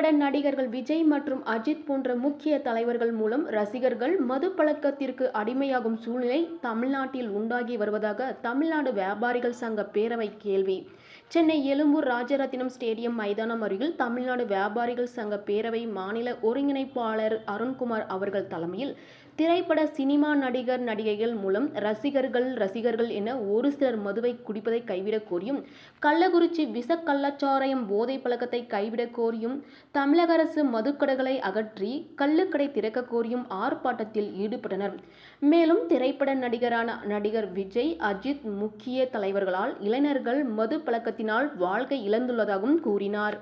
திரைப்பட நடிகர்கள் விஜய் மற்றும் அஜித் போன்ற முக்கிய தலைவர்கள் மூலம் ரசிகர்கள் மது பழக்கத்திற்கு அடிமையாகும் சூழ்நிலை தமிழ்நாட்டில் உண்டாகி வருவதாக தமிழ்நாடு வியாபாரிகள் சங்க பேரவை கேள்வி. சென்னை எழும்பூர் ராஜரத்தினம் ஸ்டேடியம் மைதானம் அருகில் தமிழ்நாடு வியாபாரிகள் சங்க பேரவை மாநில ஒருங்கிணைப்பாளர் அருண்குமார் அவர்கள் தலைமையில் திரைப்பட சினிமா நடிகர் நடிகைகள் மூலம் ரசிகர்கள் ரசிகர்கள் என ஒரு சிலர் மதுவை குடிப்பதை கைவிடக் கோரியும் கள்ளக்குறிச்சி விச கள்ளச்சாராயம் போதை பழக்கத்தை கைவிடக் கோரியும் தமிழக அரசு மதுக்கடைகளை அகற்றி கள்ளுக்கடை திறக்க கோரியும் ஆர்ப்பாட்டத்தில் ஈடுபட்டனர். மேலும் திரைப்பட நடிகரான நடிகர் விஜய் அஜித் முக்கிய தலைவர்களால் இளைஞர்கள் மது பழக்கத்தினால் வாழ்க்கை இழந்துள்ளதாகவும் கூறினார்.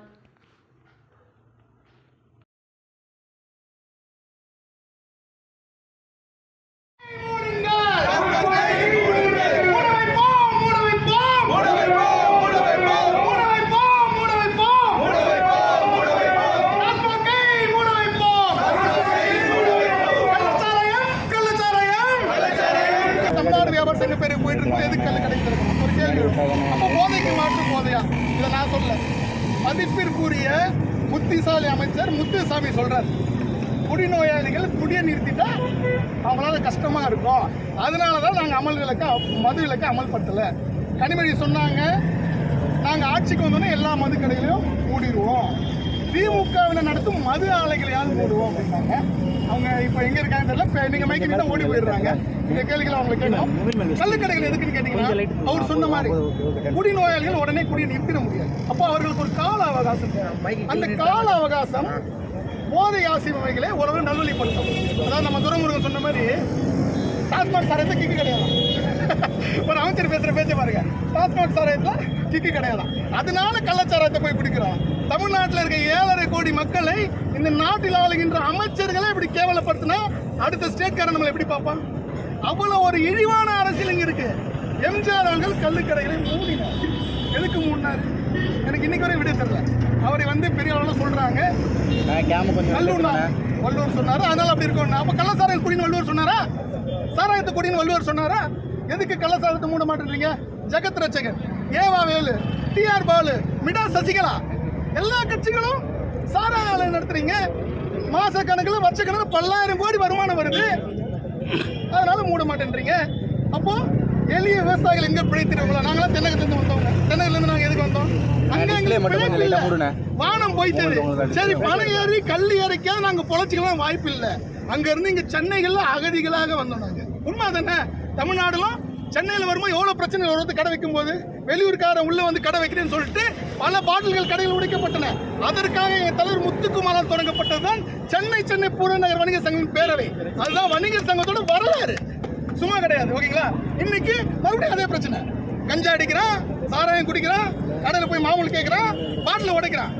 ரெண்டு பேரும் போயிட்டு இருக்கும் எதுக்கு கல்லு கிடைக்கிறது ஒரு கேள்வி வரும். போதைக்கு மாற்று போதையா? இதை நான் சொல்ல மதிப்பிற்குரிய புத்திசாலி அமைச்சர் முத்துசாமி சொல்றார். குடிநோயாளிகள் குடியை நிறுத்திட்டா அவங்களால கஷ்டமா இருக்கும். அதனால தான் நாங்கள் அமல் விலக்க மது விளக்க அமல்படுத்தலை. கனிமொழி சொன்னாங்க நாங்கள் ஆட்சிக்கு வந்தோன்னே எல்லா மது கடைகளையும் மூடிடுவோம். திமுகவினர் நடத்தும் மது ஆலைகளையாவது மூடுவோம் அப்படின்னாங்க. அவங்க இப்போ எங்க இருக்காங்க தெரியல. இப்போ நீங்க மைக்கு கிட்ட ஓடி போயிடுறாங்க. இந்த கேள்விகளை அவங்க கேட்கணும். கள்ளுக்கடைகள் எதுக்குன்னு கேட்டீங்கன்னா அவர் சொன்ன மாதிரி குடிநோயாளிகள் உடனே குடியை நிறுத்திட முடியாது. அப்போ அவர்களுக்கு ஒரு கால அவகாசம். அந்த கால அவகாசம் போதை ஆசை வகைகளை உறவு நல்வழிப்படுத்தும் அதாவது நம்ம துரைமுருகன் சொன்ன மாதிரி டாஸ்மாக் சாரத்தை கிக்கு கிடையாது. ஒரு அமைச்சர் பேசுற பேச்ச பாருங்க. டாஸ்மாக் சாராயத்துல கிக்கு கிடையாது? அதனால கள்ளச்சாராயத்தை போய் குடிக்கிறோம் தமிழ்நாட்டில் இருக்க ஏழரை கோடி மக்களை இந்த நாட்டில் ஆளுகின்ற அமைச்சர்களை இப்படி கேவலப்படுத்தினா அடுத்த ஸ்டேட்காரன் நம்மளை எப்படி பார்ப்பான்? அவ்வளவு ஒரு இழிவான அரசியல் இங்க இருக்கு. எம்ஜிஆர் அவர்கள் கள்ளுக்கடைகளை மூடினார். எதுக்கு மூடினார்? எனக்கு இன்னைக்கு வரை விட தெரியல. அவரை வந்து பெரிய அளவில் கேம கொஞ்சம் வல்லூர் சொன்னாரு? அதனால அப்படி இருக்கும் அப்ப கள்ளசாராயம் குடின்னு வள்ளுவர் சொன்னாரா? சாராயத்தை குடின்னு வள்ளுவர் சொன்னாரா? எதுக்கு கள்ளசாராயத்தை மூட மாட்டேன்றீங்க? ஜெகத் ரச்சகன் ஏவா வேலு டிஆர் பாலு மிடா சசிகலா. எல்லா கட்சிகளும் சாராய ஆலை நடத்துறீங்க. மாச கணக்குல வருஷ கணக்குல பல்லாயிரம் கோடி வருமானம் வருது. அதனால மூட மாட்டேன்றீங்க. அப்போ எளிய விவசாயிகள் எங்க பிழைத்திருக்கோம் நாங்களாம் தென்னகத்திலிருந்து வந்தவங்க தென்னகிலிருந்து நாங்க எதுக்கு வந்தோம்? அங்க. வானம் உங்களுக்கு சரி பணம் ஏறி கல் ஏறிக்காவது நாங்க பொழைச்சிக்கலாம் வாய்ப்பு இல்ல. அங்க இருந்து இங்க சென்னைகள்ல அகதிகளாக வந்தோம் நாங்க. உண்மை தானே தமிழ்நாடுலாம் சென்னையில் வரும்போது எவ்வளோ பிரச்சனை வருது கடை வைக்கும் போது வெளியூர்காரன் உள்ளே வந்து கடை வைக்கிறேன்னு சொல்லிட்டு பல பாட்டில்கள் கடையில் உடைக்கப்பட்டன. அதற்காக என் தலைவர் முத்துக்குமாரால் தொடங்கப்பட்டதுதான் சென்னை சென்னை புறநகர் வணிக சங்கம் பேரவை. அதுதான் வணிகர் சங்கத்தோட வரலாறு. சும்மா கிடையாது ஓகேங்களா? இன்னைக்கு மறுபடியும் அதே பிரச்சனை. கஞ்சா அடிக்கிறான் சாராயம் குடிக்கிறான் கடையில் போய் மாமூல் கேட்குறான் பாட்டில் உடைக்கிறான்.